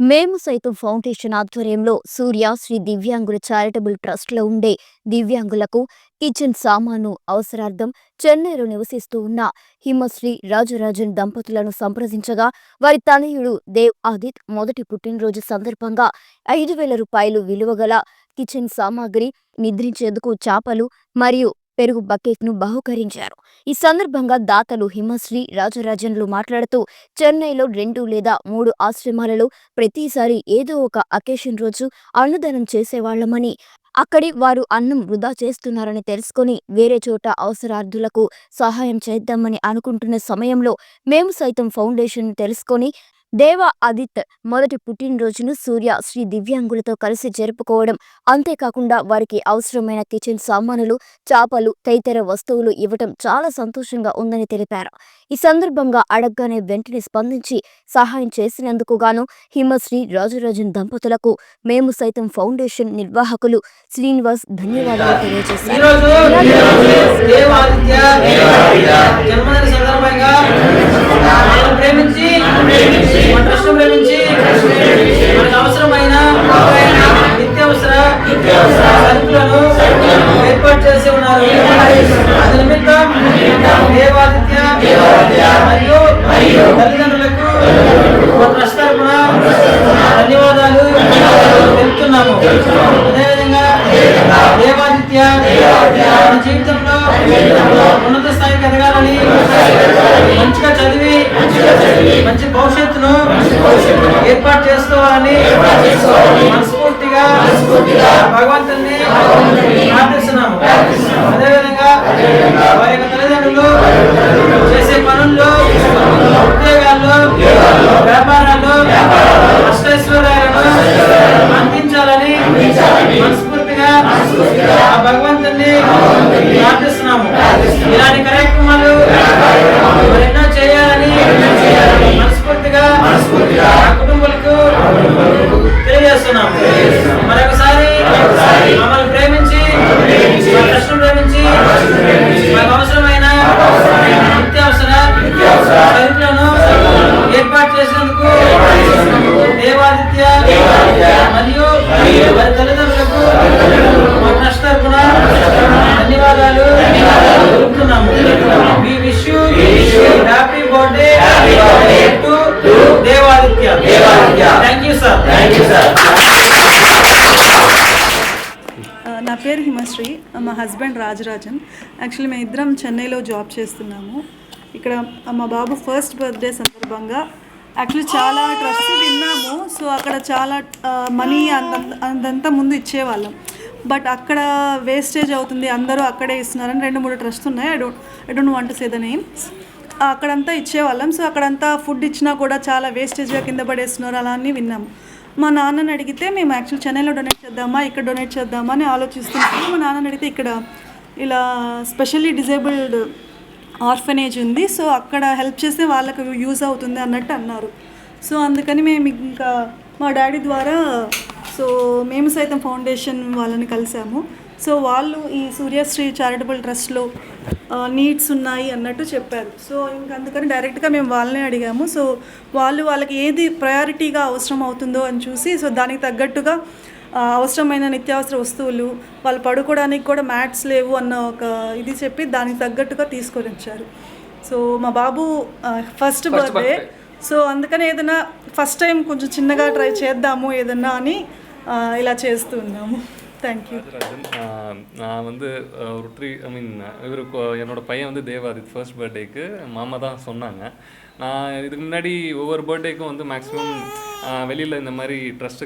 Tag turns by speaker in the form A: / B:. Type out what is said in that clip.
A: మేము సైతం ఫౌండేషన్ ఆధ్వర్యంలో సూర్య శ్రీ దివ్యాంగుల చారిటబుల్ ట్రస్ట్లో ఉండే దివ్యాంగులకు కిచెన్ సామాను అవసరార్థం చెన్నైలో నివసిస్తూ ఉన్న హిమశ్రీ రాజరాజన్ దంపతులను సంప్రదించగా వారి తనయుడు దేవ్ ఆదిత్ మొదటి పుట్టినరోజు సందర్భంగా ఐదు వేల రూపాయలు విలువగల కిచెన్ సామాగ్రి నిద్రించేందుకు చాపలు మరియు పెరుగు బకెట్ను బహుకరించారు. ఈ సందర్భంగా దాతలు హిమశ్రీ రాజరాజన్లు మాట్లాడుతూ చెన్నైలో రెండు లేదా మూడు ఆశ్రమాలలో ప్రతిసారి ఏదో ఒక అకేషన్ రోజు అన్నదానం చేసేవాళ్ళమని అక్కడి వారు అన్నం వృధా చేస్తున్నారని తెలుసుకొని వేరే చోట అవసరార్థులకు సహాయం చేద్దామని అనుకుంటున్న సమయంలో మేము సైతం ఫౌండేషన్ తెలుసుకొని దేవ ఆదిత్ మొదటి పుట్టినరోజును సూర్య శ్రీ దివ్యాంగులతో కలిసి జరుపుకోవడం. అంతేకాకుండా వారికి అవసరమైన కిచెన్ సామానులు చేపలు తదితర వస్తువులు ఇవ్వటం చాలా సంతోషంగా ఉందని తెలిపారు. ఈ సందర్భంగా అడగగానే వెంటనే స్పందించి సహాయం చేసినందుకు గాను హిమశ్రీ రాజరాజన్ దంపతులకు మేము సైతం ఫౌండేషన్ నిర్వాహకులు. శ్రీనివాస్ ధన్యవాదాలు తెలియజేశారు.
B: ఈరోజు దేవాదిత్య జన్మదిన సందర్భంగా మనకు అవసరమైన నిత్యావసర సరుకులను ఏర్పాటు చేసి ఉన్నారు. అది నిమిత్తం దేవాదిత్య మరియు తల్లిదండ్రులకు మా ట్రస్ట్ తరఫున ధన్యవాదాలు తెలుపుతున్నాము. అదేవిధంగా దేవాదిత్య మన జీవితం మంచి భవిష్యత్తును ఏర్పాటు చేసుకోవాలని మనస్ఫూర్తిగా శ్రీ మా
C: హస్బెండ్ రాజరాజన్. యాక్చువల్లీ మేము ఇద్దరం చెన్నైలో జాబ్ చేస్తున్నాము. ఇక్కడ మా బాబు ఫస్ట్ బర్త్డే సందర్భంగా యాక్చువల్లీ చాలా ట్రస్ట్ విన్నాము సో అక్కడ చాలా మనీ అంత అంతంతా ముందు ఇచ్చేవాళ్ళం. బట్ అక్కడ వేస్టేజ్ అవుతుంది. అందరూ అక్కడే ఇస్తున్నారని రెండు మూడు ట్రస్ట్ ఉన్నాయి. I don't I don't want say the names. అక్కడంతా ఇచ్చేవాళ్ళం. సో అక్కడంతా ఫుడ్ ఇచ్చినా కూడా చాలా వేస్టేజ్గా కింద పడేస్తున్నారు. అలా అని విన్నాము. మా నాన్నని అడిగితే మేము యాక్చువల్ చెన్నైలో డొనేట్ చేద్దామా ఇక్కడ డొనేట్ చేద్దామా అని ఆలోచిస్తున్నాము మా నాన్నని అడిగితే ఇక్కడ ఇలా స్పెషల్లీ డిజేబుల్డ్ ఆర్ఫనేజ్ ఉంది సో అక్కడ హెల్ప్ చేస్తే వాళ్ళకు యూజ్ అవుతుంది అన్నట్టు అన్నారు. సో అందుకని మేము ఇంకా మా డాడీ ద్వారా సో మేము సైతం ఫౌండేషన్ వాళ్ళని కలిసాము. సో వాళ్ళు ఈ సూర్యశ్రీ చారిటబుల్ ట్రస్ట్లో నీడ్స్ ఉన్నాయి అన్నట్టు చెప్పారు. సో ఇంక అందుకని డైరెక్ట్గా మేము వాళ్ళనే అడిగాము. సో వాళ్ళు వాళ్ళకి ఏది ప్రయారిటీగా అవసరం అవుతుందో అని చూసి సో దానికి తగ్గట్టుగా అవసరమైన నిత్యావసర వస్తువులు వాళ్ళు పడుకోవడానికి కూడా మ్యాట్స్ లేవు అన్న ఒక ఇది చెప్పి దానికి తగ్గట్టుగా తీసుకొని వచ్చారు. సో మా బాబు ఫస్ట్ బర్త్డే సో అందుకని ఏదైనా ఫస్ట్ టైం కొంచెం చిన్నగా ట్రై చేద్దాము ఏదన్నా అని ఇలా చేస్తున్నాము தேங்க்யூ
D: ராஜராஜன் நான் வந்து ஒரு ட்ரீ ஐ மீன் இவர் என்னோட பையன் வந்து தேவாதித் ஃபர்ஸ்ட் பர்த்டேக்கு மாமா தான் சொன்னாங்க. நான் இதுக்கு முன்னாடி ஒவ்வொரு பர்த்டேக்கும் வந்து மேக்ஸிமம் வெளியில் இந்த மாதிரி ட்ரஸ்ட்டு